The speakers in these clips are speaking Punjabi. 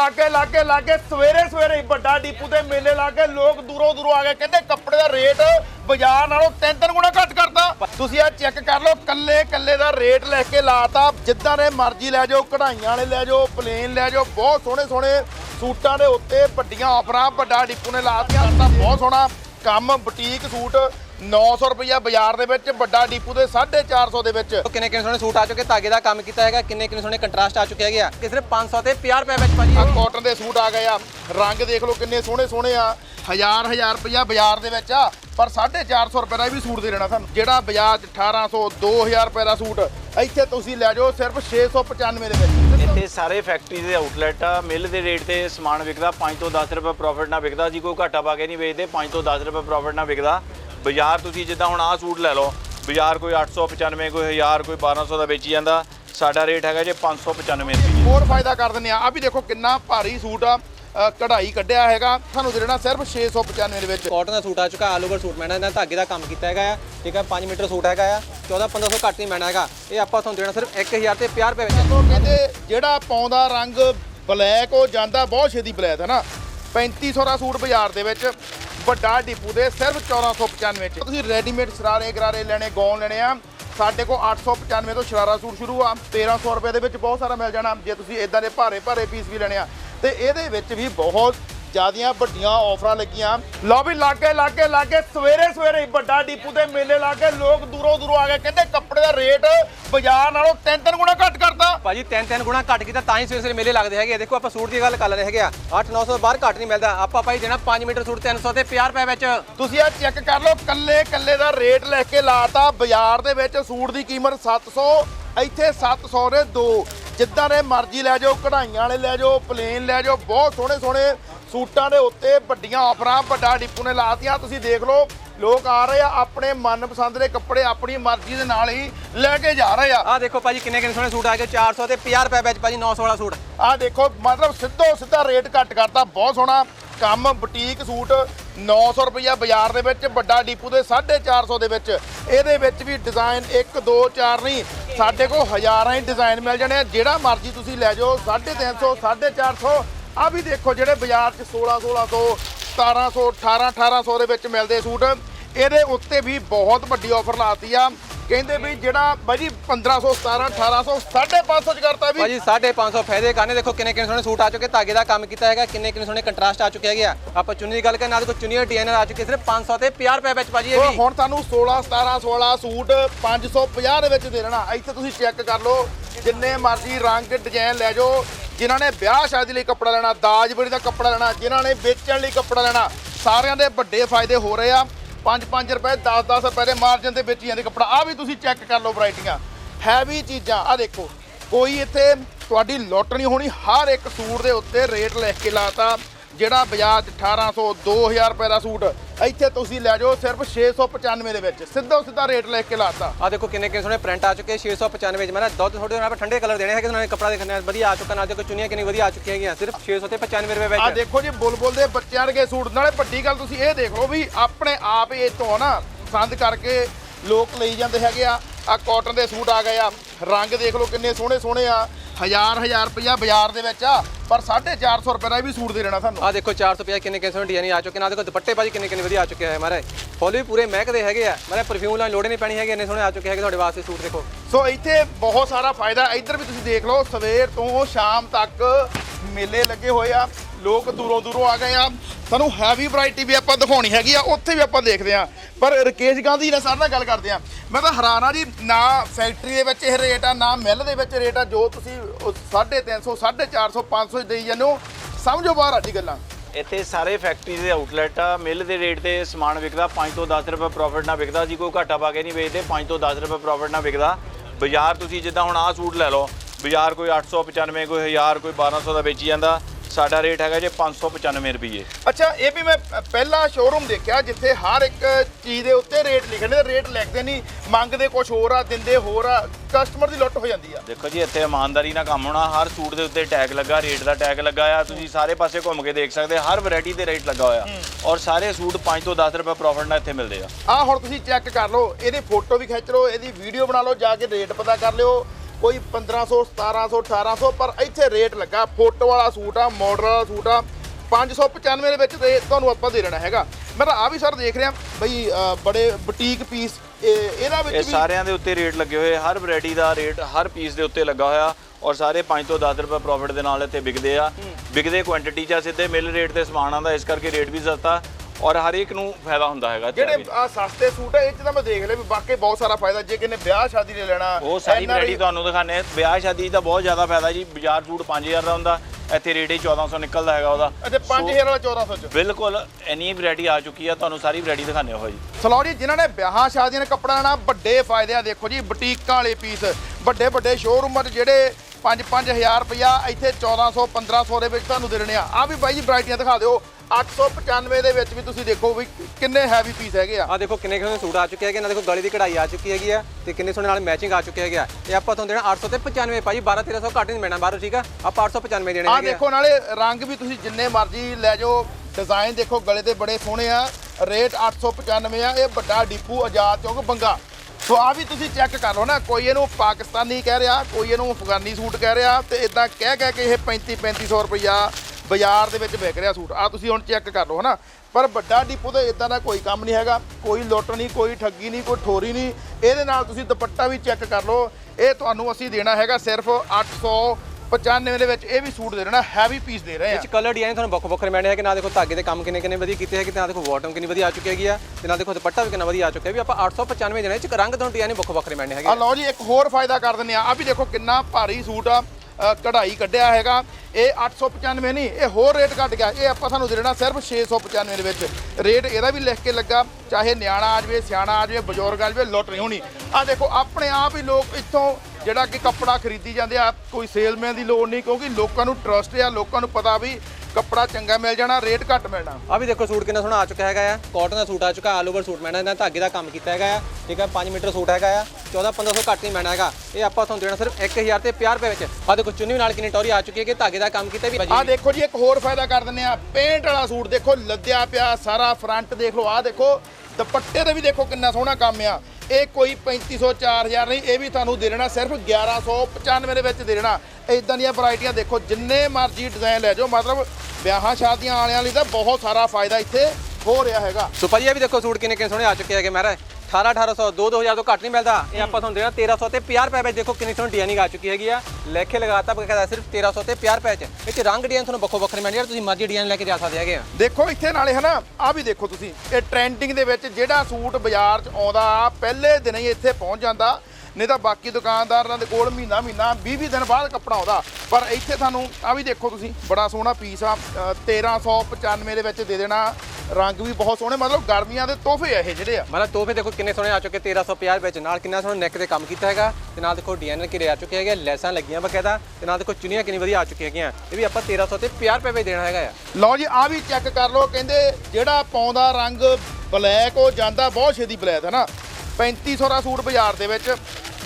ਲਾਗੇ ਲਾਗੇ ਲਾਗੇ, ਸਵੇਰੇ ਸਵੇਰੇ ਹੀ ਵੱਡਾ ਡੀਪੂ ਦੇ ਮੇਲੇ ਲਾਗੇ, ਲੋਕ ਦੂਰੋਂ ਦੂਰੋਂ ਆ ਕੇ ਕਹਿੰਦੇ ਕੱਪੜੇ ਦਾ ਰੇਟ ਬਾਜ਼ਾਰ ਨਾਲੋਂ ਤਿੰਨ ਤਿੰਨ ਗੁਣਾ ਘੱਟ ਕਰਤਾ। ਤੁਸੀਂ ਆ ਚੈੱਕ ਕਰ ਲਓ, ਕੱਲੇ ਕੱਲੇ ਦਾ ਰੇਟ ਲੈ ਕੇ ਲਾਤਾ। ਜਿੱਦਾਂ ਦੇ ਮਰਜ਼ੀ ਲੈ ਜਾਓ, ਕਢਾਈਆਂ ਵਾਲੇ ਲੈ ਜਾਓ ਪਲੇਨ ਲੈ ਜਾਓ, ਬਹੁਤ ਸੋਹਣੇ ਸੋਹਣੇ ਸੂਟਾਂ ਦੇ ਉੱਤੇ ਵੱਡੀਆਂ ਆਫਰਾਂ ਵੱਡਾ ਡੀਪੂ ਨੇ ਲਾਤੀਆਂ ਤਾਂ ਬਹੁਤ ਸੋਹਣਾ ਕੰਮ, ਬੁਟੀਕ ਸੂਟ 900 ਰੁਪਈਆ ਬਾਜ਼ਾਰ ਦੇ ਵਿੱਚ ਵੱਡਾ ਡੀਪੂ ਦੇ 450 ਦੇ ਵਿੱਚ। ਕਿੰਨੇ ਕਿੰਨੇ ਸੋਹਣੇ ਸੂਟ ਆ ਚੁੱਕੇ ਧਾਗੇ ਦਾ ਕੰਮ ਕੀਤਾ ਹੈਗਾ ਕਿੰਨੇ ਕਿੰਨੇ ਸੋਹਣੇ ਕੰਟਰਾਸਟ ਆ ਚੁੱਕੇ ਹੈਗੇ ਆ। ਕਿ ਸਿਰਫ 500 ਤੇ 50 ਰੁਪਏ ਵਿੱਚ ਭਾਜੀ। ਆ ਕਾਟਨ ਦੇ ਸੂਟ ਆ ਗਏ ਆ। ਰੰਗ ਦੇਖ ਲਓ ਕਿੰਨੇ ਸੋਹਣੇ ਸੋਹਣੇ ਆ। ਹਜ਼ਾਰ ਹਜ਼ਾਰ ਰੁਪਇਆ ਬਾਜ਼ਾਰ ਦੇ ਵਿੱਚ ਆ। ਪਰ 450 ਰੁਪਏ ਦਾ ਵੀ ਸੂਟ ਦੇ ਦੇਣਾ ਤੁਹਾਨੂੰ ਜਿਹੜਾ ਬਾਜ਼ਾਰ 'ਚ 1800 2000 ਰੁਪਏ ਦਾ ਸੂਟ ਇੱਥੇ ਤੁਸੀਂ ਲੈ ਜਾਓ ਸਿਰਫ 695 ਦੇ ਵਿੱਚ। ਇੱਥੇ ਸਾਰੇ ਫੈਕਟਰੀ ਦੇ ਆਊਟਲੈਟ ਆ। ਮਿਲ ਦੇ ਰੇਟ ਤੇ ਸਮਾਨ ਵਿਕਦਾ 5 ਤੋਂ 10 ਰੁਪਏ ਪ੍ਰੋਫਿਟ ਨਾਲ ਵਿਕਦਾ। ਜੀ ਕੋਈ ਘਾਟਾ ਪਾ ਕੇ ਨਹੀਂ ਵੇਚਦੇ 5 ਤੋਂ 10 ਰੁਪਏ ਪ੍ਰੋਫਿਟ ਨਾਲ ਵਿਕਦਾ। ਬਾਜ਼ਾਰ ਤੁਸੀਂ ਜਿੱਦਾਂ ਹੁਣ ਆਹ ਸੂਟ ਲੈ ਲਓ ਬਾਜ਼ਾਰ ਕੋਈ 895 ਕੋਈ 1000 ਕੋਈ 1200 ਦਾ ਵੇਚੀ ਜਾਂਦਾ। ਸਾਡਾ ਰੇਟ ਹੈਗਾ ਜੇ 595 ਰੁਪਏ ਹੋਰ ਫਾਇਦਾ ਕਰ ਦਿੰਦੇ ਆ। ਆ ਵੀ ਦੇਖੋ ਕਿੰਨਾ ਭਾਰੀ ਸੂਟ ਆ ਕਢਾਈ ਕੱਢਿਆ ਹੈਗਾ। ਤੁਹਾਨੂੰ ਦੇ ਦੇਣਾ ਸਿਰਫ 695 ਦੇ ਵਿੱਚ। ਕਾਟਨ ਦਾ ਸੂਟ ਆ ਚੁੱਕਾ ਆਲ ਓਵਰ ਸੂਟ ਮੈਨਾਂ ਇਹਨਾਂ ਧਾਗੇ ਦਾ ਕੰਮ ਕੀਤਾ ਹੈਗਾ ਆ। ਠੀਕ ਹੈ 5 ਮੀਟਰ ਸੂਟ ਹੈਗਾ ਆ 14 1500 ਘੱਟ ਨਹੀਂ ਮੈਣਾ ਹੈਗਾ। ਇਹ ਆਪਾਂ ਤੁਹਾਨੂੰ ਦੇਣਾ ਸਿਰਫ 1000 ਤੇ 50 ਰੁਪਏ ਵਿੱਚ। ਉਹ ਕਹਿੰਦੇ ਜਿਹੜਾ ਪਾਉਂਦਾ ਰੰਗ ਬਲੈਕ ਉਹ ਜਾਂਦਾ ਬਹੁਤ ਛੇਤੀ ਬਲੈਕ ਹੈ ਨਾ? 3500 ਦਾ ਸੂਟ ਬਾਜ਼ਾਰ ਦੇ ਵਿੱਚ। ਵੱਡਾ ਡੀਪੂ ਦੇ ਸਿਰਫ 1495 ਚ। ਤੁਸੀਂ ਰੈਡੀਮੇਡ ਸ਼ਰਾਰੇ ਗਰਾਰੇ ਲੈਣੇ ਗੌਨ ਲੈਣੇ ਆ, ਸਾਡੇ ਕੋਲ 895 ਤੋਂ ਸ਼ਰਾਰਾ ਸੂਟ ਸ਼ੁਰੂ ਆ 1300 ਰੁਪਏ ਦੇ ਵਿੱਚ ਬਹੁਤ ਸਾਰਾ ਮਿਲ ਜਾਣਾ, ਜੇ ਤੁਸੀਂ ਇਦਾਂ ਦੇ ਭਾਰੇ ਭਾਰੇ ਪੀਸ ਵੀ ਲੈਣੇ ਆ। ਤੇ ਇਹਦੇ ਵਿੱਚ ਵੀ ਬਹੁਤ ਜਿਆਦੀਆਂ ਵੱਡੀਆਂ ਆਫਰਾਂ ਲੱਗੀਆਂ। ਲਓ ਵੀ ਲਾਗੇ ਲਾਗੇ ਲਾਗੇ ਸਵੇਰੇ ਸਵੇਰੇ ਵੱਡਾ ਡੀਪੂ ਦੇ ਮੇਲੇ ਲਾਗੇ ਲੋਕ ਦੂਰੋਂ ਦੂਰੋਂ ਆ ਕੇ ਕਹਿੰਦੇ ਕੱਪੜੇ ਦਾ ਰੇਟ ਬਾਜ਼ਾਰ ਨਾਲੋਂ ਤਿੰਨ ਤਿੰਨ ਗੁਣਾ ਘੱਟ ਕਰਤਾ। ਭਾਜੀ ਤਿੰਨ ਤਿੰਨ ਗੁਣਾ ਘੱਟ ਕੀਤਾ ਤਾਂ ਹੀ ਸਵੇਰੇ ਸਵੇਰੇ ਮੇਲੇ ਲੱਗਦੇ ਹੈਗੇ। ਦੇਖੋ ਆਪਾਂ ਸੂਟ ਦੀ ਗੱਲ ਕਰ ਰਹੇ ਹੈਗੇ ਆ। 8 900 ਤੋਂ ਬਾਹਰ ਘੱਟ ਨਹੀਂ ਮਿਲਦਾ। ਆਪਾਂ ਭਾਈ ਦੇਣਾ 5 ਮੀਟਰ ਸੂਟ 300 ਤੇ 50 ਰੁਪਏ ਵਿੱਚ। ਤੁਸੀਂ ਆ ਚੈੱਕ ਕਰ ਲਓ ਕੱਲੇ ਕੱਲੇ ਦਾ ਰੇਟ ਲੈ ਕੇ ਲਾਤਾ। ਬਾਜ਼ਾਰ ਦੇ ਵਿੱਚ ਸੂਟ ਦੀ ਕੀਮਤ 700 ਇੱਥੇ 700 ਦੇ ਦੋ। ਜਿੱਦਾਂ ਦੇ ਮਰਜ਼ੀ ਲੈ ਜਾਓ ਕਢਾਈਆਂ ਵਾਲੇ ਲੈ ਜਾਓ ਪਲੇਨ ਲੈ ਜਾਓ ਬਹੁਤ ਸੋਹਣੇ ਸੋਹਣੇ ਸੂਟਾਂ ਦੇ ਉੱਤੇ ਵੱਡੀਆਂ ਆਫਰਾਂ ਵੱਡਾ ਡੀਪੂ ਨੇ ਲਾਤੀਆਂ। ਤੁਸੀਂ ਦੇਖ ਲਓ ਲੋਕ ਆ ਰਹੇ ਆ ਆਪਣੇ ਮਨਪਸੰਦ ਦੇ ਕੱਪੜੇ ਆਪਣੀ ਮਰਜ਼ੀ ਦੇ ਨਾਲ ਹੀ ਲੈ ਕੇ ਜਾ ਰਹੇ ਆ। ਆਹ ਦੇਖੋ ਭਾਜੀ ਕਿੰਨੇ ਕਿੰਨੇ ਸੋਹਣੇ ਸੂਟ ਆ ਗਏ 400 ਤੇ 50 ਰੁਪਏ ਵਿੱਚ ਭਾਜੀ 900 ਵਾਲਾ ਸੂਟ। ਆ ਦੇਖੋ ਮਤਲਬ ਸਿੱਧੋ ਸਿੱਧਾ ਰੇਟ ਘੱਟ ਕਰਤਾ ਬਹੁਤ ਸੋਹਣਾ। ਕੰਮ ਬੁਟੀਕ ਸੂਟ 900 ਰੁਪਇਆ ਬਾਜ਼ਾਰ ਦੇ ਵਿੱਚ ਵੱਡਾ ਡੀਪੂ ਦੇ 450 ਦੇ ਵਿੱਚ। ਇਹਦੇ ਵਿੱਚ ਵੀ ਡਿਜ਼ਾਈਨ 1 2 4 ਨਹੀਂ ਸਾਡੇ ਕੋਲ ਹਜ਼ਾਰਾਂ ਹੀ ਡਿਜ਼ਾਈਨ ਮਿਲ ਜਾਣੇ ਆ। ਜਿਹੜਾ ਮਰਜ਼ੀ ਤੁਸੀਂ ਲੈ ਜਾਓ 350 450 ਆ ਵੀ ਦੇਖੋ ਜਿਹੜੇ ਬਾਜ਼ਾਰ 'ਚ 16 1600 1700 18 1800 ਦੇ ਵਿੱਚ ਮਿਲਦੇ ਸੂਟ ਇਹਦੇ ਉੱਤੇ ਵੀ ਬਹੁਤ ਵੱਡੀ ਆਫਰ ਲਾਤੀ ਆ। ਕਹਿੰਦੇ ਵੀ ਜਿਹੜਾ ਬਾਜੀ 1500 17 1800 550 ਚ ਕਰਤਾ ਵੀ। ਭਾਜੀ 550 ਫਾਇਦੇ ਕਰਨੇ। ਦੇਖੋ ਕਿੰਨੇ ਕਿੰਨੇ ਸੋਹਣੇ ਸੂਟ ਆ ਚੁੱਕੇ ਧਾਗੇ ਦਾ ਕੰਮ ਕੀਤਾ ਹੈਗਾ ਕਿੰਨੇ ਕਿੰਨੇ ਸੋਹਣੇ ਕੰਟਰਾਸਟ ਆ ਚੁੱਕੇ ਹੈਗੇ ਆ। ਆਪਾਂ ਚੁੰਨੀ ਦੀ ਗੱਲ ਕਰਾਂ ਨਾਲ ਦੇਖੋ ਚੁੰਨੀ ਡਿਜ਼ਾਈਨਰ ਆ ਚੁੱਕੇ ਸਿਰਫ 500 ਤੇ 50 ਰੁਪਏ ਵਿੱਚ ਭਾਜੀ ਇਹ ਵੀ। ਹੁਣ ਤੁਹਾਨੂੰ 16 17 16 ਸੂਟ 550 ਦੇ ਵਿੱਚ ਦੇ ਦੇਣਾ। ਇੱਥੇ ਤੁਸੀਂ ਚੈੱਕ ਕਰ ਲਓ ਜਿੰਨੇ ਮਰਜ਼ੀ ਰੰਗ ਡਿਜ਼ਾਈਨ ਲੈ ਜਾਓ। ਜਿਨ੍ਹਾਂ ਨੇ ਵਿਆਹ ਸ਼ਾਦੀ ਲਈ ਕੱਪੜਾ ਲੈਣਾ ਦਾਜਬੜੀ ਦਾ ਕੱਪੜਾ ਲੈਣਾ, ਜਿਨ੍ਹਾਂ ਨੇ ਵੇਚਣ ਲਈ ਕੱਪੜਾ ਲੈਣਾ, ਸਾਰਿਆਂ ਦੇ ਵੱਡੇ ਫਾਇਦੇ ਹੋ ਰਹੇ ਆ। 5-5 ਰੁਪਏ 10-10 ਰੁਪਏ ਦੇ ਮਾਰਜਨ ਤੇ ਵੇਚੀ ਜਾਂਦੇ ਕੱਪੜਾ। ਆ ਵੀ ਤੁਸੀਂ ਚੈੱਕ ਕਰ ਲਓ ਵੈਰਾਈਟੀਆਂ ਹੈਵੀ ਚੀਜ਼ਾਂ ਆ ਦੇਖੋ, ਕੋਈ ਇੱਥੇ ਤੁਹਾਡੀ ਲੁੱਟ ਨਹੀਂ ਹੋਣੀ। ਹਰ ਇੱਕ ਸੂਟ ਦੇ ਉੱਤੇ ਰੇਟ ਲਿਖ ਕੇ ਲਾਤਾ, ਜਿਹੜਾ ਬਾਜ਼ਾਰ 'ਚ 1800 2000 ਰੁਪਏ ਦਾ ਸੂਟ ਇੱਥੇ ਤੁਸੀਂ ਲੈ ਜਾਓ ਸਿਰਫ 695 ਦੇ ਵਿੱਚ। ਸਿੱਧਾ ਸਿੱਧਾ ਰੇਟ ਲਿਖ ਕੇ ਲਾਤਾ। ਆ ਦੇਖੋ ਕਿੰਨੇ ਕਿੰਨੇ ਸੋਹਣੇ ਪ੍ਰਿੰਟ ਆ ਚੁੱਕੇ 695 ਵਿੱਚ। ਮੈਂ ਨਾ ਦੁੱਧ ਥੋੜੇ ਨਾਲ ਠੰਡੇ ਕਲਰ ਦੇਣੇ ਹੈਗੇ ਉਹਨਾਂ ਨੇ ਕੱਪੜਾ ਦੇਖਣਾ ਵਧੀਆ ਆ ਚੁੱਕਾ ਨਾਲ ਦੇਖੋ ਚੁੰਨੀਆਂ ਕਿੰਨੀ ਵਧੀਆ ਆ ਚੁੱਕੀਆਂ ਹੈਗੀਆਂ ਸਿਰਫ 600 ਤੇ 95 ਰੁਪਏ ਆ ਵਿੱਚ ਦੇਖੋ ਜੀ ਬੁਲਬੁਲ ਦੇ ਬੱਚਿਆਂ ਵਰਗੇ ਸੂਟ। ਨਾਲੇ ਵੱਡੀ ਗੱਲ ਤੁਸੀਂ ਇਹ ਦੇਖ ਲਓ ਵੀ ਆਪਣੇ ਆਪ ਹੀ ਇੱਥੋਂ ਨਾ ਪਸੰਦ ਕਰਕੇ ਲੋਕ ਲਈ ਜਾਂਦੇ ਹੈਗੇ ਆ। ਆ ਕਾਟਨ ਦੇ ਸੂਟ ਆ ਗਏ ਆ। ਰੰਗ ਦੇਖ ਲਓ ਕਿੰਨੇ ਸੋਹਣੇ ਸੋਹਣੇ ਆ। ਹਜ਼ਾਰ ਹਜ਼ਾਰ ਰੁਪਇਆ ਬਾਜ਼ਾਰ ਦੇ ਵਿੱਚ ਆ। ਪਰ 450 ਰੁਪਏ ਦਾ ਵੀ ਸੂਟ ਦੇ ਦੇਣਾ ਤੁਹਾਨੂੰ ਆ ਦੇਖੋ 400 ਰੁਪਏ ਕਿੰਨੇ ਕਿੰਨੇ ਡਿਜ਼ਾਈਨ ਆ ਚੁੱਕੇ ਨਾਲ ਦੇਖੋ ਦੁਪੱਟੇ ਭਾਜੀ ਕਿੰਨੇ ਕਿੰਨੇ ਵਧੀਆ ਆ ਚੁੱਕੇ ਹੈ ਮਾਰੇ ਫੁੱਲ ਵੀ ਪੂਰੇ ਮਹਿਕਦੇ ਹੈਗੇ ਆ। ਮਾਰੇ ਪਰਫਿਊਮ ਲਾਉਣ ਲੋੜ ਨਹੀਂ ਪੈਣੀ ਹੈਗੀ ਇੰਨੇ ਸੋਹਣੇ ਆ ਚੁੱਕੇ ਹੈਗੇ ਤੁਹਾਡੇ ਵਾਸਤੇ ਸੂਟ ਦੇਖੋ। ਸੋ ਇੱਥੇ ਬਹੁਤ ਸਾਰਾ ਫਾਇਦਾ। ਇੱਧਰ ਵੀ ਤੁਸੀਂ ਦੇਖ ਲਓ ਸਵੇਰ ਤੋਂ ਸ਼ਾਮ ਤੱਕ ਮੇਲੇ ਲੱਗੇ ਹੋਏ ਆ। ਲੋਕ ਦੂਰੋਂ ਦੂਰੋਂ ਆ ਗਏ ਆ। ਤੁਹਾਨੂੰ ਹੈਵੀ ਵੈਰਾਈਟੀ ਵੀ ਆਪਾਂ ਦਿਖਾਉਣੀ ਹੈਗੀ ਆ, ਉੱਥੇ ਵੀ ਆਪਾਂ ਦੇਖਦੇ ਆ। ਪਰ ਰਕੇਸ਼ ਗਾਂਧੀ ਨਾਲ ਸਾਰਿਆਂ ਨਾਲ ਗੱਲ ਕਰਦੇ ਆ। ਮੈਂ ਤਾਂ ਹੈਰਾਨ ਆ ਜੀ, ਨਾ ਫੈਕਟਰੀ ਦੇ ਵਿੱਚ ਇਹ ਰੇਟ ਆ, ਨਾ ਮਿੱਲ ਦੇ ਵਿੱਚ ਰੇਟ ਆ, ਜੋ ਤੁਸੀਂ 350 450 500 ਦੇਈ ਜਾਂਦੇ ਹੋ। ਸਮਝੋ ਬਾਹਰ ਆਡੀ ਗੱਲਾਂ। ਇੱਥੇ ਸਾਰੇ ਫੈਕਟਰੀ ਦੇ ਆਊਟਲੈਟ ਆ ਮਿਲ ਦੇ ਰੇਟ ਤੇ ਸਮਾਨ ਵਿਕਦਾ 5 ਤੋਂ 10 ਰੁਪਏ ਪ੍ਰੋਫਿਟ ਨਾਲ ਵਿਕਦਾ, ਜੀ ਕੋਈ ਘਾਟਾ ਪਾ ਕੇ ਨਹੀਂ ਵੇਚਦੇ 5 ਤੋਂ 10 ਰੁਪਏ ਪ੍ਰੋਫਿਟ ਨਾਲ ਵਿਕਦਾ। ਬਾਜ਼ਾਰ ਤੁਸੀਂ ਜਿੱਦਾਂ ਹੁਣ ਆਹ ਸੂਟ ਲੈ ਲਓ, ਬਾਜ਼ਾਰ ਕੋਈ 895 ਕੋਈ 1000 ਕੋਈ 1200 ਦਾ ਵੇਚੀ ਜਾਂਦਾ। ਸਾਡਾ ਰੇਟ ਹੈਗਾ ਜੇ 595 ਰੁਪਏ ਅੱਛਾ ਇਹ ਵੀ ਮੈਂ ਪਹਿਲਾ ਸ਼ੋਰੂਮ ਦੇਖਿਆ ਜਿੱਥੇ ਹਰ ਇੱਕ ਚੀਜ਼ ਦੇ ਉੱਤੇ ਰੇਟ ਲਿਖੇ ਨੇ ਰੇਟ ਲਿਖਦੇ ਨਹੀਂ। ਮੰਗਦੇ ਕੁਝ ਹੋਰ ਆ ਦਿੰਦੇ ਹੋਰ ਆ ਕਸਟਮਰ ਦੀ ਲੁੱਟ ਹੋ ਜਾਂਦੀ ਆ। ਦੇਖੋ ਜੀ ਇੱਥੇ ਇਮਾਨਦਾਰੀ ਨਾਲ ਕੰਮ ਹੋਣਾ ਹਰ ਸੂਟ ਦੇ ਉੱਤੇ ਟੈਗ ਲੱਗਾ ਰੇਟ ਦਾ ਟੈਗ ਲੱਗਾ ਆ। ਤੁਸੀਂ ਸਾਰੇ ਪਾਸੇ ਘੁੰਮ ਕੇ ਦੇਖ ਸਕਦੇ ਹਰ ਵੈਰਾਈਟੀ ਦੇ ਰੇਟ ਲੱਗਾ ਹੋਇਆ। ਔਰ ਸਾਰੇ ਸੂਟ 5 ਤੋਂ 10 ਰੁਪਏ ਪ੍ਰੋਫਿਟ ਨਾਲ ਇੱਥੇ ਮਿਲਦੇ ਆ। ਆ ਹੁਣ ਤੁਸੀਂ ਚੈੱਕ ਕਰ ਲਓ ਇਹਦੀ ਫੋਟੋ ਵੀ ਖਿੱਚ ਲਓ ਇਹਦੀ ਵੀਡੀਓ ਬਣਾ ਲਓ ਜਾ ਕੇ ਰੇਟ ਪਤਾ ਕਰ ਲਿਓ। ਕੋਈ 1500 1700 1800 ਪਰ ਇੱਥੇ ਰੇਟ ਲੱਗਾ। ਫੋਟੋ ਵਾਲਾ ਸੂਟ ਆ ਮਾਡਲ ਵਾਲਾ ਸੂਟ ਆ। 595 ਦੇ ਵਿੱਚ ਤੇ ਤੁਹਾਨੂੰ ਆਪਾਂ ਦੇ ਦੇਣਾ ਹੈਗਾ। ਮੈਂ ਤਾਂ ਆ ਵੀ ਸਰ ਦੇਖ ਰਿਹਾ ਬਈ ਬੜੇ ਬੁਟੀਕ ਪੀਸ ਇਹਦਾ ਵਿੱਚ ਵੀ ਸਾਰਿਆਂ ਦੇ ਉੱਤੇ ਰੇਟ ਲੱਗੇ ਹੋਏ ਹਰ ਵੈਰਾਈਟੀ ਦਾ ਰੇਟ ਹਰ ਪੀਸ ਦੇ ਉੱਤੇ ਲੱਗਾ ਹੋਇਆ। ਔਰ ਸਾਰੇ 5 ਤੋਂ 10 ਰੁਪਏ ਪ੍ਰੋਫਿਟ ਦੇ ਨਾਲ ਇੱਥੇ ਵਿਕਦੇ ਆ। ਵਿਕਦੇ ਕੁਆਂਟੀਟੀ ਚ ਸਿੱਧੇ ਮਿਲ ਰੇਟ ਤੇ ਸਮਾਨ ਆਉਂਦਾ ਇਸ ਕਰਕੇ ਰੇਟ ਵੀ ਸਸਤਾ ਔਰ ਹਰ ਇੱਕ ਨੂੰ ਫਾਇਦਾ ਹੁੰਦਾ ਹੈਗਾ ਜਿਹੜੇ। ਆ ਸਸਤੇ ਸੂਟ ਆ ਇਹ ਚ ਤਾਂ ਮੈਂ ਦੇਖ ਲਿਆ ਵੀ ਵਾਕਈ ਬਹੁਤ ਸਾਰਾ ਫਾਇਦਾ ਜੇ ਕਿਨੇ ਵਿਆਹ ਸ਼ਾਦੀ ਲਈ ਲੈਣਾ ਉਹ ਸਾਰੀ ਵੈਰਾਈਟੀ ਤੁਹਾਨੂੰ ਦਿਖਾਣੇ ਆ ਵਿਆਹ ਸ਼ਾਦੀ ਦਾ ਬਹੁਤ ਜ਼ਿਆਦਾ ਫਾਇਦਾ ਜੀ ਬਾਜ਼ਾਰ ਸੂਟ 5000 ਦਾ ਹੁੰਦਾ ਇੱਥੇ ਰੇਟ ਹੀ 1400 ਨਿਕਲਦਾ ਹੈਗਾ ਉਹਦਾ। ਅੱਛਾ 5000 ਵਾਲਾ 1400 ਚ। ਬਿਲਕੁਲ ਇੰਨੀ ਵੈਰਾਈਟੀ ਆ ਚੁੱਕੀ ਆ ਤੁਹਾਨੂੰ ਸਾਰੀ ਵੈਰਾਈਟੀ ਦਿਖਾਣੇ ਹੋ ਜੀ। ਸਲੋ ਜੀ ਜਿਨ੍ਹਾਂ ਨੇ ਵਿਆਹਾਂ ਸ਼ਾਦੀਆਂ ਦੇ ਕੱਪੜਾ ਲੈਣਾ ਵੱਡੇ ਫਾਇਦੇ ਆ ਦੇਖੋ ਜੀ ਬੁਟੀਕਾਂ ਵਾਲੇ ਪੀਸ ਵੱਡੇ ਵੱਡੇ ਸ਼ੋਰੂਮਾਂ 'ਚ ਜਿਹੜੇ 5-5000 ਰੁਪਇਆ ਇੱਥੇ 1400 1500 ਦੇ ਵਿੱਚ ਤੁਹਾਨੂੰ ਦੇ ਦੇਣੇ ਆ। ਆ ਵੀ ਬਾਈ ਜੀ ਵੈਰਾਈਟੀਆਂ ਦਿਖਾ ਦਿਓ। 895 ਦੇ ਵਿੱਚ ਵੀ ਤੁਸੀਂ ਦੇਖੋ ਵੀ ਕਿੰਨੇ ਹੈਵੀ ਪੀਸ ਹੈਗੇ ਆ। ਆ ਦੇਖੋ ਕਿੰਨੇ ਕਿੰਨੇ ਸੂਟ ਆ ਚੁੱਕੇ ਹੈਗੇ ਇਹਨਾਂ ਦੇਖੋ ਗਲੇ ਦੀ ਕਢਾਈ ਆ ਚੁੱਕੀ ਹੈਗੀ ਆ ਤੇ ਕਿੰਨੇ ਸੋਹਣੇ ਨਾਲ ਮੈਚਿੰਗ ਆ ਚੁੱਕੇ ਹੈਗੇ ਆ। ਇਹ ਆਪਾਂ ਤੁਹਾਨੂੰ ਦੇਣਾ 800 ਤੇ 95 ਭਾਜੀ 12 1300 ਘੱਟ ਨਹੀਂ ਮਿਲਣਾ ਬਾਹਰੋਂ ਠੀਕ ਆ? ਆਪਾਂ 895 ਦੇਣੇ ਆ ਆ। ਦੇਖੋ ਨਾਲੇ ਰੰਗ ਵੀ ਤੁਸੀਂ ਜਿੰਨੇ ਮਰਜ਼ੀ ਲੈ ਜਾਓ ਡਿਜ਼ਾਈਨ ਦੇਖੋ ਗਲੇ ਤੇ ਬੜੇ ਸੋਹਣੇ ਆ ਰੇਟ 895 ਆ ਇਹ ਵੱਡਾ ਡਿਪੂ ਆਜ਼ਾਦ ਚੌਕ ਬੰਗਾ। ਸੋ ਆ ਵੀ ਤੁਸੀਂ ਚੈੱਕ ਕਰ ਲਓ ਨਾ ਕੋਈ ਇਹਨੂੰ ਪਾਕਿਸਤਾਨੀ ਕਹਿ ਰਿਹਾ ਕੋਈ ਇਹਨੂੰ ਅਫਗਾਨੀ ਸੂਟ ਕਹਿ ਰਿਹਾ ਤੇ ਇਦਾਂ ਕਹਿ ਕਹਿ ਕੇ ਇਹ 35 3500 ਰੁਪਇਆ ਬਾਜ਼ਾਰ ਦੇ ਵਿੱਚ ਵਿਕ ਰਿਹਾ ਸੂਟ। ਆ ਤੁਸੀਂ ਹੁਣ ਚੈੱਕ ਕਰ ਲਓ ਹਨਾ? ਪਰ ਵੱਡਾ ਡਿਪੂ ਤੇ ਇਦਾਂ ਦਾ ਕੋਈ ਕੰਮ ਨਹੀਂ ਹੈਗਾ। ਕੋਈ ਲੁੱਟ ਨਹੀਂ ਕੋਈ ਠੱਗੀ ਨਹੀਂ ਕੋਈ ਠੋਰੀ ਨਹੀਂ। ਇਹਦੇ ਨਾਲ ਤੁਸੀਂ ਦੁਪੱਟਾ ਵੀ ਚੈੱਕ ਕਰ ਲਓ। ਇਹ ਤੁਹਾਨੂੰ ਅਸੀਂ ਦੇਣਾ ਹੈਗਾ ਸਿਰਫ 895 ਦੇ ਵਿੱਚ। ਇਹ ਵੀ ਸੂਟ ਦੇ ਦੇਣਾ ਹੈਵੀ ਪੀਸ ਦੇ ਰਹੇ ਇਹ ਆ ਚ ਕਲਰ ਡਿਜ਼ਾਈਨ ਤੁਹਾਨੂੰ ਵੱਖ ਵੱਖਰੇ ਮਿਲਣੇ ਹੈਗੇ। ਨਾਲ ਦੇਖੋ ਧਾਗੇ ਦੇ ਕੰਮ ਕਿੰਨੇ ਕਿੰਨੇ ਵਧੀਆ ਕੀਤੇ ਹੈਗੇ ਤੇ ਨਾਲ ਦੇਖੋ ਬਾਟਮ ਕਿੰਨੀ ਵਧੀਆ ਆ ਚੁੱਕੀ ਹੈਗੀ ਆ ਤੇ ਨਾਲ ਦੇਖੋ ਦੁਪੱਟਾ ਵੀ ਕਿੰਨਾ ਵਧੀਆ ਆ ਚੁੱਕਿਆ। ਵੀ ਆਪਾਂ 895 ਦੇਣੇ ਇਹ ਚ ਰੰਗ ਤੁਹਾਨੂੰ ਡਿਜ਼ਾਈਨ ਵੱਖ ਵੱਖਰੇ ਮਿਲਣੇ ਹੈਗੇ ਆ। ਲਓ ਜੀ ਇੱਕ ਹੋਰ ਫਾਇਦਾ ਕਰ ਦਿੰਦੇ ਆ। ਆ ਵੀ ਦੇਖੋ ਕਿੰਨਾ ਭਾਰੀ ਸੂਟ ਆ। ਕਢਾਈ ਕੱਢਿਆ ਹੈਗਾ। ਇਹ 895 ਨਹੀਂ, ਇਹ ਹੋਰ ਰੇਟ ਘਟ ਗਿਆ। ਇਹ ਆਪਾਂ ਸਾਨੂੰ ਦੇਣਾ ਸਿਰਫ 695 ਦੇ ਵਿੱਚ। ਰੇਟ ਇਹਦਾ ਵੀ ਲਿਖ ਕੇ ਲੱਗਾ, ਚਾਹੇ ਨਿਆਣਾ ਆ ਜਾਵੇ, ਸਿਆਣਾ ਆ ਜਾਵੇ, ਬਜ਼ੁਰਗ ਆ ਜਾਵੇ, ਲੁੱਟ ਨਹੀਂ ਹੋਣੀ। ਆ ਦੇਖੋ, ਆਪਣੇ ਆਪ ਹੀ ਲੋਕ ਇੱਥੋਂ ਜਿਹੜਾ ਕਿ ਕੱਪੜਾ ਖਰੀਦੀ ਜਾਂਦੇ ਆ, ਕੋਈ ਸੇਲਮੈਨ ਦੀ ਲੋੜ ਨਹੀਂ, ਕਿਉਂਕਿ ਲੋਕਾਂ ਨੂੰ ਟਰਸਟ ਆ, ਲੋਕਾਂ ਨੂੰ ਪਤਾ ਵੀ ਕੱਪੜਾ ਚੰਗਾ ਮਿਲ ਜਾਣਾ ਰੇਟ ਘੱਟ ਮਿਲਣਾ। ਆ ਵੀ ਦੇਖੋ ਸੂਟ ਕਿੰਨਾ ਸੋਹਣਾ ਆ ਚੁੱਕਾ ਹੈਗਾ ਆ। ਕਾਟਨ ਦਾ ਸੂਟ ਆ ਚੁੱਕਾ ਆਲ ਓਵਰ ਸੂਟ ਮੈਨਾਂ ਇਹਨਾਂ ਧਾਗੇ ਦਾ ਕੰਮ ਕੀਤਾ ਹੈਗਾ ਆ। ਠੀਕ ਹੈ 5 ਮੀਟਰ ਸੂਟ ਹੈਗਾ ਆ। 14 1500 ਘੱਟ ਨਹੀਂ ਮੈਣਾ ਹੈਗਾ। ਇਹ ਆਪਾਂ ਤੁਹਾਨੂੰ ਦੇਣਾ ਸਿਰਫ 1000 ਤੇ 50 ਰੁਪਏ ਵਿੱਚ। ਆ ਦੇਖੋ ਚੁੰਨੀ ਨਾਲ ਕਿੰਨੀ ਟੌਰੀ ਆ ਚੁੱਕੀ ਹੈ ਕਿ ਧਾਗੇ ਦਾ ਕੰਮ ਕੀਤਾ ਵੀ ਆ ਦੇਖੋ ਜੀ ਇੱਕ ਹੋਰ ਫਾਇਦਾ ਕਰ ਦਿੰਦੇ ਆ ਪੇਂਟ ਵਾਲਾ ਸੂਟ ਦੇਖੋ ਲੱਦਿਆ ਪਿਆ ਸਾਰਾ ਫਰੰਟ ਦੇਖ ਲਓ ਆ ਦੇਖੋ ਦੁਪੱਟੇ ਤੇ ਵੀ ਦੇਖੋ ਕਿੰਨਾ ਸੋਹਣਾ ਕੰਮ ਆ। ਇਹ ਕੋਈ 3500 4000 ਨਹੀਂ ਇਹ ਵੀ ਤੁਹਾਨੂੰ ਦੇ ਦੇਣਾ ਸਿਰਫ 1195 ਦੇ ਵਿੱਚ ਦੇ ਦੇਣਾ। ਇਦਾਂ ਦੀਆਂ ਵੈਰਾਈਟੀਆਂ ਦੇਖੋ ਜਿੰਨੇ ਮਰਜ਼ੀ ਡਿਜ਼ਾਈਨ ਲੈ ਜਾਓ ਮਤਲਬ ਵਿਆਹਾਂ ਸ਼ਾਦੀਆਂ ਵਾਲਿਆਂ ਲਈ ਤਾਂ ਬਹੁਤ ਸਾਰਾ ਫਾਇਦਾ ਇੱਥੇ ਹੋ ਰਿਹਾ ਹੈਗਾ। ਸੋ ਭਾਜੀ ਇਹ ਵੀ ਦੇਖੋ ਸੂਟ ਕਿੰਨੇ ਕਿੰਨੇ ਸੋਹਣੇ ਆ ਚੁੱਕੇ ਹੈਗੇ ਮਹਾਰਾਜ। 18 1800 2 2000 ਤੋਂ ਘੱਟ ਨਹੀਂ ਮਿਲਦਾ। ਇਹ ਆਪਾਂ ਤੁਹਾਨੂੰ ਦੇਣਾ 1300 ਤੇ 50 ਰੁਪਏ ਵਿੱਚ ਦੇਖੋ ਕਿੰਨੀ ਸੋਹਣੀ ਡਿਜ਼ਾਈਨਿੰਗ ਆ ਚੁੱਕੀ ਹੈਗੀ ਆ। ਲੇਖੇ ਲਗਾਤਾ ਬਕਾਇਦਾ ਸਿਰਫ 1300 ਤੇ 50 ਰੁਪਏ ਚ ਇਹ ਚ ਰੰਗ ਡਿਜ਼ਾਈਨ ਤੁਹਾਨੂੰ ਵੱਖੋ ਵੱਖਰੇ ਮਿਲਣਗੇ ਤੁਸੀਂ ਮਰਜ਼ੀ ਡਿਜ਼ਾਈਨ ਲੈ ਕੇ ਜਾ ਸਕਦੇ ਹੈਗੇ ਆ। ਦੇਖੋ ਇੱਥੇ ਨਾਲੇ ਹਨਾ ਆ ਵੀ ਦੇਖੋ ਤੁਸੀਂ ਇਹ ਟ੍ਰੈਂਡਿੰਗ ਦੇ ਵਿੱਚ ਜਿਹੜਾ ਸੂਟ ਬਾਜ਼ਾਰ 'ਚ ਆਉਂਦਾ ਪਹਿਲੇ ਦਿਨ ਹੀ ਇੱਥੇ ਪਹੁੰਚ ਜਾਂਦਾ। ਨਹੀਂ ਤਾਂ ਬਾਕੀ ਦੁਕਾਨਦਾਰਾਂ ਦੇ ਕੋਲ ਮਹੀਨਾ ਮਹੀਨਾ 20 20 ਦਿਨ ਬਾਅਦ ਕੱਪੜਾ ਆਉਂਦਾ। ਪਰ ਇੱਥੇ ਤੁਹਾਨੂੰ ਆ ਵੀ ਦੇਖੋ ਤੁਸੀਂ ਬੜਾ ਸੋਹਣਾ ਪੀਸ ਆ ਅ, 1395 ਦੇ ਵਿੱਚ ਦੇ ਦੇਣਾ। ਰੰਗ ਵੀ ਬਹੁਤ ਸੋਹਣੇ ਮਤਲਬ ਗਰਮੀਆਂ ਦੇ ਤੋਹਫੇ ਆ ਇਹ ਜਿਹੜੇ ਆ। ਮਤਲਬ ਤੋਹਫੇ ਦੇਖੋ ਕਿੰਨੇ ਸੋਹਣੇ ਆ ਚੁੱਕੇ 1350 ਰੁਪਏ ਚ ਨਾਲ ਕਿੰਨਾ ਸੋਹਣਾ ਨੈਕ ਤੇ ਕੰਮ ਕੀਤਾ ਹੈਗਾ ਤੇ ਨਾਲ ਦੇਖੋ ਡਿਜ਼ਾਈਨਰ ਕਿਰੇ ਆ ਚੁੱਕੇ ਹੈਗੇ ਲੈਸਾਂ ਲੱਗੀਆਂ ਬਕਾਇਦਾ ਤੇ ਨਾਲ ਦੇਖੋ ਚੁੰਨੀਆਂ ਕਿੰਨੀ ਵਧੀਆ ਆ ਚੁੱਕੀਆਂ ਹੈਗੀਆਂ। ਇਹ ਵੀ ਆਪਾਂ 1300 ਤੇ 50 ਰੁਪਏ ਵਿੱਚ ਦੇਣਾ ਹੈਗਾ ਆ। ਲਓ ਜੀ ਆ ਵੀ ਚੈੱਕ ਕਰ ਲਓ ਕਹਿੰਦੇ ਜਿਹੜਾ ਪਾਉਂਦਾ ਰੰਗ ਬਲੈਕ ਉਹ ਜਾਂਦਾ ਬਹੁਤ ਛੇਤੀ ਬਲੈਕ ਹੈ ਨਾ 3500 ਦਾ ਸੂਟ ਬਾਜ਼ਾਰ ਦੇ ਵਿੱਚ।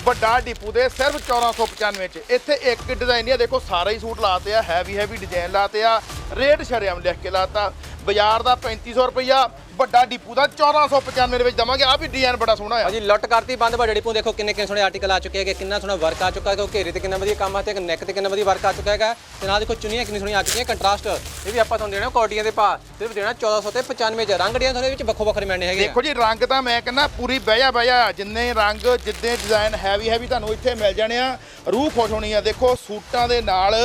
ਵੱਡਾ ਡਿਪੂ ਦੇ ਸਿਰਫ 1495 ਚ। ਇੱਥੇ ਇੱਕ ਡਿਜ਼ਾਈਨ ਨਹੀਂ ਦੇਖੋ, ਸਾਰੇ ਹੀ ਸੂਟ ਲਾਤੇ ਆ ਹੈਵੀ ਹੈਵੀ ਡਿਜ਼ਾਈਨ ਲਾਤੇ ਆ, ਰੇਟ ਸ਼ਰਿਆਮ ਲਿਖ ਕੇ ਲਾਤਾ। ਬਾਜ਼ਾਰ ਦਾ 3500 ਰੁਪਈਆ ਵੱਡਾ ਡਿਪੂ ਦਾ 1495 ਦੇ ਵਿੱਚ ਦਵਾਂਗੇ। ਆ ਵੀ ਡਿਜ਼ਾਈਨ ਬੜਾ ਸੋਹਣਾ ਆ। ਭਾਜੀ ਲੁੱਟ ਕਰਤੀ ਬੰਦ ਬੜੇ ਡਿਪੂ ਦੇਖੋ ਕਿੰਨੇ ਕਿੰਨੇ ਸੋਹਣੇ ਆਰਟੀਕਲ ਆ ਚੁੱਕੇ ਹੈਗੇ ਕਿੰਨਾ ਸੋਹਣਾ ਵਰਕ ਆ ਚੁੱਕਾ ਹੈਗਾ ਘੇਰੇ ਤੇ ਕਿੰਨਾ ਵਧੀਆ ਕੰਮ ਆ ਤੇ ਨੈਕ ਤੇ ਕਿੰਨਾ ਵਧੀਆ ਵਰਕ ਆ ਚੁੱਕਾ ਹੈਗਾ। ਤੇ ਨਾਲ ਦੇਖੋ ਚੁੰਨੀਆਂ ਕਿੰਨੀ ਸੋਹਣੀਆਂ ਆ ਚੁੱਕੀਆਂ ਕੰਟਰਾਸਟ ਇਹ ਵੀ ਆਪਾਂ ਤੁਹਾਨੂੰ ਦੇਣਾ ਕੋਟੀਆਂ ਦੇ ਪਾ ਸਿਰਫ ਦੇਣਾ 1400 ਤੇ 95 ਚ। ਰੰਗ ਡਿਜ਼ਾਈਨ ਤੁਹਾਨੂੰ ਵਿੱਚ ਵੱਖੋ ਵੱਖਰੇ ਮਿਲਣੇ ਹੈਗੇ। ਦੇਖੋ ਜੀ ਰੰਗ ਤਾਂ ਮੈਂ ਕਹਿੰਦਾ ਪੂਰੀ ਬਹਿਆ ਬਹਿਆ ਜਿੰਨੇ ਰੰਗ ਜਿੱਦੇ ਡਿਜ਼ਾਈਨ ਹੈਵੀ ਹੈਵੀ ਤੁਹਾਨੂੰ ਇੱਥੇ ਮਿਲ ਜਾਣੇ ਆ। ਰੂਹ ਖੁਸ਼ ਹੋਣੀ ਆ। ਦੇਖੋ ਸੂਟਾਂ ਦੇ ਨਾਲ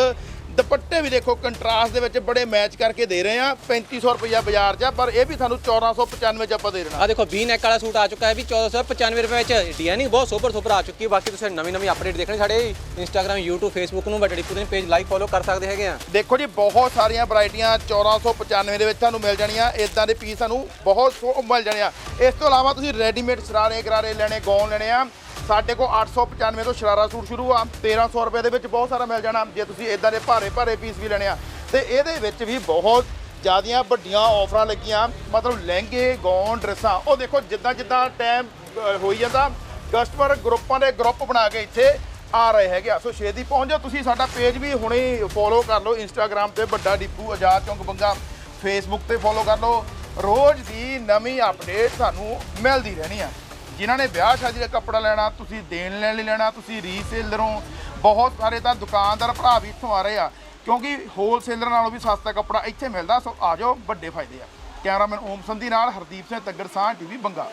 ਦੁਪੱਟੇ ਵੀ ਦੇਖੋ ਕੰਟਰਾਸਟ ਦੇ ਵਿੱਚ ਬੜੇ ਮੈਚ ਕਰਕੇ ਦੇ ਰਹੇ ਆ। 3500 ਰੁਪਇਆ ਬਾਜ਼ਾਰ 'ਚ ਆ, ਪਰ ਇਹ ਵੀ ਤੁਹਾਨੂੰ 1495 ਚ ਆਪਾਂ ਦੇ ਦੇਣਾ। ਆ ਦੇਖੋ ਵੀ ਨੈਕ ਵਾਲਾ ਸੂਟ ਆ ਚੁੱਕਾ ਹੈ ਵੀ 1495 ਰੁਪਏ ਵਿੱਚ। ਡਿਜ਼ਾਈਨਿੰਗ ਬਹੁਤ ਸੁਪਰ ਸੁਪਰ ਆ ਚੁੱਕੀ ਹੈ। ਬਾਕੀ ਤੁਸੀਂ ਨਵੀਂ ਨਵੀਂ ਅਪਡੇਟ ਦੇਖਣੀ ਸਾਡੇ ਇੰਸਟਾਗ੍ਰam YouTube Facebook ਨੂੰ ਡਿਪੂ ਦੇ ਪੇਜ ਲਾਈਕ ਫੋਲੋ ਕਰ ਸਕਦੇ ਹੈਗੇ ਆ। ਦੇਖੋ ਜੀ ਬਹੁਤ ਸਾਰੀਆਂ ਵੈਰਾਈਟੀਆਂ 1495 ਦੇ ਵਿੱਚ ਤੁਹਾਨੂੰ ਮਿਲ ਜਾਣੀਆਂ। ਇਦਾਂ ਦੇ ਪੀਸ ਤੁਹਾਨੂੰ ਬਹੁਤ ਸੋ ਮਿਲ ਜਾਣੇ ਆ। ਇਸ ਤੋਂ ਇਲਾਵਾ ਤੁਸੀਂ ਰੈਡੀਮੇਡ ਸ਼ਰਾਰੇ ਗਰਾਰੇ ਲੈਣੇ ਗੌਨ ਲੈਣੇ ਆ। ਸਾਡੇ ਕੋਲ 895 ਤੋਂ ਸ਼ਰਾਰਾ ਸੂਟ ਸ਼ੁਰੂ ਆ 1300 ਰੁਪਏ ਦੇ ਵਿੱਚ ਬਹੁਤ ਸਾਰਾ ਮਿਲ ਜਾਣਾ, ਜੇ ਤੁਸੀਂ ਇਦਾਂ ਦੇ ਭਾਰੇ ਭਾਰੇ ਪੀਸ ਵੀ ਲੈਣੇ ਆ। ਤੇ ਇਹਦੇ ਵਿੱਚ ਵੀ ਬਹੁਤ ਜਿਆਦੀਆਂ ਵੱਡੀਆਂ ਆਫਰਾਂ ਲੱਗੀਆਂ, ਮਤਲਬ ਲਹਿੰਗੇ ਗੌਨ ਡਰੈਸਾਂ ਉਹ ਦੇਖੋ ਜਿੱਦਾਂ ਜਿੱਦਾਂ ਟਾਈਮ ਹੋਈ ਜਾਂਦਾ ਕਸਟਮਰ ਗਰੁੱਪਾਂ ਦੇ ਗਰੁੱਪ ਬਣਾ ਕੇ ਇੱਥੇ ਆ ਰਹੇ ਹੈਗੇ ਆ। ਸੋ ਛੇਤੀ ਪਹੁੰਚ ਜਾਓ, ਤੁਸੀਂ ਸਾਡਾ ਪੇਜ ਵੀ ਹੁਣੇ ਫੋਲੋ ਕਰ ਲਓ ਇੰਸਟਾਗ੍ਰam ਤੇ ਵੱਡਾ ਡਿੱਪੂ ਆਜ਼ਾਦ ਚੌਂਕ ਬੰਗਾ ਫੇਸਬੁੱਕ ਤੇ ਫੋਲੋ ਕਰ ਲਓ। ਰੋਜ਼ ਦੀ ਨਵੀਂ ਅਪਡੇਟ ਤੁਹਾਨੂੰ ਮਿਲਦੀ ਰਹਿਣੀ ਆ। ਜਿਨ੍ਹਾਂ ਨੇ ਵਿਆਹ ਸ਼ਾਦੀ ਦਾ ਕੱਪੜਾ ਲੈਣਾ, ਤੁਸੀਂ ਦੇਣ ਲੈਣ ਲਈ ਲੈਣਾ, ਤੁਸੀਂ ਰੀਸੇਲਰੋਂ ਬਹੁਤ ਸਾਰੇ ਤਾਂ ਦੁਕਾਨਦਾਰ ਭਰਾ ਵੀ ਇੱਥੋਂ ਆ ਰਹੇ ਆ। ਕਿਉਂਕਿ ਹੋਲਸੇਲਰ ਨਾਲੋਂ ਵੀ ਸਸਤਾ ਕੱਪੜਾ ਇੱਥੇ ਮਿਲਦਾ, ਸੋ ਆ ਜਾਓ ਵੱਡੇ ਫਾਇਦੇ ਆ। ਕੈਮਰਾਮੈਨ ਓਮ ਸੰਧੀ ਨਾਲ ਹਰਦੀਪ ਸਿੰਘ ਤੱਗੜ ਸਾਹ ਟੀਵੀ ਬੰਗਾ